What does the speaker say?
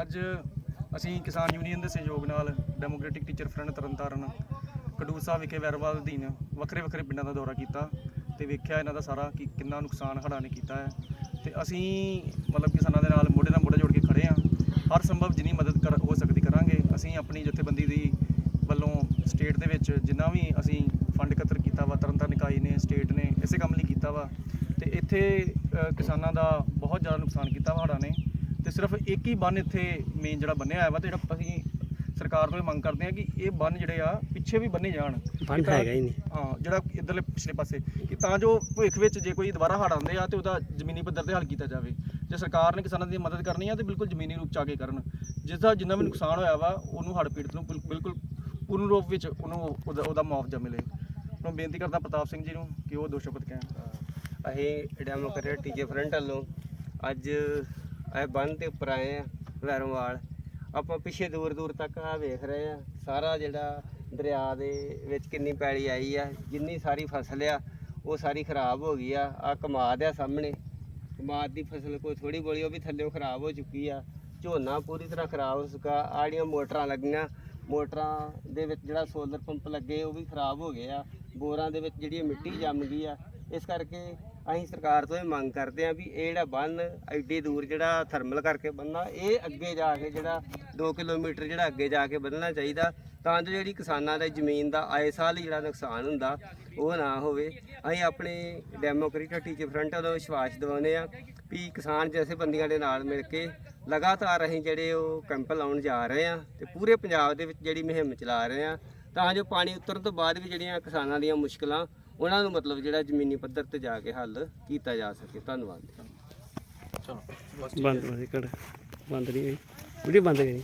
ਅੱਜ ਅਸੀਂ ਕਿਸਾਨ ਯੂਨੀਅਨ ਦੇ ਸਹਿਯੋਗ ਨਾਲ democratic teacher front Tarn Taran, Khadoor Sahib ਵਿਖੇ ਵੈਰਵਾਲ ਅਧੀਨ ਵੱਖਰੇ ਵੱਖਰੇ ਪਿੰਡਾਂ ਦਾ ਦੌਰਾ ਕੀਤਾ ਤੇ ਵੇਖਿਆ ਇਹਨਾਂ ਦਾ ਸਾਰਾ ਕਿ ਕਿੰਨਾ ਨੁਕਸਾਨ ਹੜ੍ਹਾਂ ਨੇ ਕੀਤਾ ਹੈ। ਤੇ ਅਸੀਂ ਮਤਲਬ ਕਿਸਾਨਾਂ ਦੇ ਨਾਲ ਮੋਢੇ ਨਾਲ ਮੋਢਾ ਜੋੜ ਕੇ ਖੜੇ ਹਾਂ। ਹਰ ਸੰਭਵ ਜਿੰਨੀ ਮਦਦ ਕਰ ਹੋ ਸਕਦੀ ਕਰਾਂਗੇ, ਅਸੀਂ ਆਪਣੀ ਜਥੇਬੰਦੀ ਦੀ ਵੱਲੋਂ ਸਟੇਟ ਦੇ ਵਿੱਚ ਜਿੰਨਾ ਵੀ ਅਸੀਂ ਫੰਡ ਇਕੱਤਰ ਕੀਤਾ ਵਾ, ਤਰਨਤਾਰਨ ਇਕਾਈ ਨੇ ਸਟੇਟ ਨੇ, ਇਸੇ ਕੰਮ ਲਈ ਕੀਤਾ ਵਾ। ਤੇ ਇੱਥੇ ਕਿਸਾਨਾਂ ਦਾ ਬਹੁਤ ਜ਼ਿਆਦਾ ਨੁਕਸਾਨ ਕੀਤਾ ਵਾ ਹੜ੍ਹਾਂ ਨੇ। ਤੇ ਸਿਰਫ ਇੱਕ ਹੀ ਬੰਨ ਇੱਥੇ ਮੇਨ ਜਿਹੜਾ ਬੰਨਿਆ ਹੋਇਆ ਵਾ ਤੇ ਜਿਹੜਾ ਅਸੀਂ ਸਰਕਾਰ ਤੋਂ ਇਹ ਮੰਗ ਕਰਦੇ ਹਾਂ ਕਿ ਇਹ ਬੰਨ ਜਿਹੜੇ ਆ ਪਿੱਛੇ ਵੀ ਬੰਨੇ ਜਾਣ। ਬੰਨ ਤਾਂ- ਹੈਗਾ ਹੀ ਨਹੀਂ। ਹਾਂ ਜਿਹੜਾ ਇਧਰਲੇ ਪਿਛਲੇ ਪਾਸੇ ਕਿ ਤਾਂ ਜੋ ਭਵਿੱਖ ਵਿੱਚ ਜੇ ਕੋਈ ਦੁਬਾਰਾ ਹੜ੍ਹ ਆਉਂਦੇ ਆ ਤੇ ਉਹਦਾ ਜ਼ਮੀਨੀ ਪੱਧਰ ਤੇ ਹੱਲ ਕੀਤਾ ਜਾਵੇ। ਜੇ ਸਰਕਾਰ ਨੇ ਕਿਸਾਨਾਂ ਦੀ ਮਦਦ ਕਰਨੀ ਆ ਤੇ ਬਿਲਕੁਲ ਜ਼ਮੀਨੀ ਰੂਪ ਚ ਆ ਕੇ ਕਰਨ। ਜਿਸ ਦਾ ਜਿੰਨਾ ਵੀ ਨੁਕਸਾਨ ਹੋਇਆ ਵਾ ਉਹਨੂੰ ਹੜ੍ਹ ਪੀੜਤ ਨੂੰ ਬਿਲ- ਬਿਲਕੁਲ ਪੂਰਨ ਰੂਪ ਵਿੱਚ ਉਹਨੂੰ ਉਹਦਾ ਉਹਦਾ ਮੁਆਵਜ਼ਾ ਮਿਲੇ। ਮੈਂ ਬੇਨਤੀ ਕਰਦਾ ਪ੍ਰਤਾਪ ਸਿੰਘ ਜੀ ਨੂੰ ਕਿ ਉਹ ਦੋ ਸ਼ਬਦ ਕਹਿਣ ਅਸੀਂ ਡੈਮੋਕ੍ਰੇਟ ਟੀਚਰ ਫਰੰਟ ਵੱਲੋਂ ਅੱਜ ਇਹ ਬੰਨ ਦੇ ਉੱਪਰ ਆਏ ਆ ਵੈਰੋਵਾਲ ਆਪਾਂ ਪਿੱਛੇ ਦੂਰ ਦੂਰ ਤੱਕ ਆ ਵੇਖ ਰਹੇ ਆ। ਸਾਰਾ ਜਿਹੜਾ ਦਰਿਆ ਦੇ ਵਿੱਚ ਕਿੰਨੀ ਪੈਲੀ ਆਈ ਆ, ਜਿੰਨੀ ਸਾਰੀ ਫਸਲ ਆ, ਉਹ ਸਾਰੀ ਖਰਾਬ ਹੋ ਗਈ ਆ। ਆ ਕਮਾਦ ਆ ਸਾਹਮਣੇ। ਕਮਾਦ ਦੀ ਫਸਲ ਕੋਈ ਥੋੜੀ ਬੋਲੀ, ਉਹ ਵੀ ਥੱਲੇੋਂ ਖਰਾਬ ਹੋ ਚੁੱਕੀ ਆ। ਝੋਨਾ ਪੂਰੀ ਤਰ੍ਹਾਂ ਖਰਾਬ ਹੋ ਚੁੱਕਾ। ਆਹ ਜਿਹੜੀਆਂ ਮੋਟਰਾਂ ਲੱਗੀਆਂ। ਮੋਟਰਾਂ ਦੇ ਵਿੱਚ ਜਿਹੜਾ ਸੋਲਰ ਪੰਪ ਲੱਗੇ, ਉਹ ਵੀ ਖਰਾਬ ਹੋ ਗਏ ਆ। ਬੋਰਾਂ ਦੇ ਵਿੱਚ ਜਿਹੜੀ ਮਿੱਟੀ ਜੰਮ ਗਈ ਆ। ਇਸ ਕਰਕੇ ਅਸੀਂ ਸਰਕਾਰ ਤੋਂ ਇਹ ਮੰਗ ਕਰਦੇ ਆ ਵੀ ਇਹ ਜਿਹੜਾ ਬੰਨ ਐਡੀ ਦੂਰ ਜਿਹੜਾ ਥਰਮਲ ਕਰਕੇ ਬੰਨਣਾ ਇਹ ਅੱਗੇ ਜਾ ਕੇ ਜਿਹੜਾ 2 ਕਿਲੋਮੀਟਰ ਜਿਹੜਾ ਅੱਗੇ ਜਾ ਕੇ ਬੰਨਣਾ ਚਾਹੀਦਾ, ਤਾਂ ਜੋ ਜਿਹੜੀ ਕਿਸਾਨਾਂ ਦੇ ਜ਼ਮੀਨ ਦਾ ਆਏ ਸਾਲ ਹੀ ਜਿਹੜਾ ਨੁਕਸਾਨ ਹੁੰਦਾ, ਉਹ ਨਾ ਹੋਵੇ। ਅਸੀਂ ਆਪਣੇ ਡੈਮੋਕ੍ਰੇਟਿਕ ਟੀਚਰ ਫਰੰਟ ਵੱਲੋਂ ਵਿਸ਼ਵਾਸ ਦਿਵਾਉਂਦੇ ਆ ਵੀ ਕਿਸਾਨ ਜਥੇਬੰਦੀਆਂ ਦੇ ਨਾਲ ਮਿਲ ਕੇ ਲਗਾਤਾਰ ਅਸੀਂ ਜਿਹੜੇ ਉਹ ਕੈਂਪ ਲਾਉਣ ਜਾ ਰਹੇ ਆ ਤੇ ਪੂਰੇ ਪੰਜਾਬ ਦੇ ਵਿੱਚ ਜਿਹੜੀ ਮੁਹਿੰਮ ਚਲਾ ਰਹੇ ਆ ਤਾਂ ਜੋ ਪਾਣੀ ਉਤਰਨ ਤੋਂ ਬਾਅਦ ਵੀ ਜਿਹੜੀਆਂ ਕਿਸਾਨਾਂ ਦੀਆਂ ਮੁਸ਼ਕਲਾਂ ਉਹਨਾਂ ਨੂੰ ਮਤਲਬ ਜਿਹੜਾ ਜ਼ਮੀਨੀ ਪੱਧਰ ਤੇ ਜਾ ਕੇ ਹੱਲ ਕੀਤਾ ਜਾ ਸਕੇ। ਧੰਨਵਾਦ। ਬੰਦ ਹੋਈ ਕਰ ਬੰਦ ਨਹੀਂ ਹੋਈ। ਵੀਡੀਓ ਬੰਦ ਕਰੀ।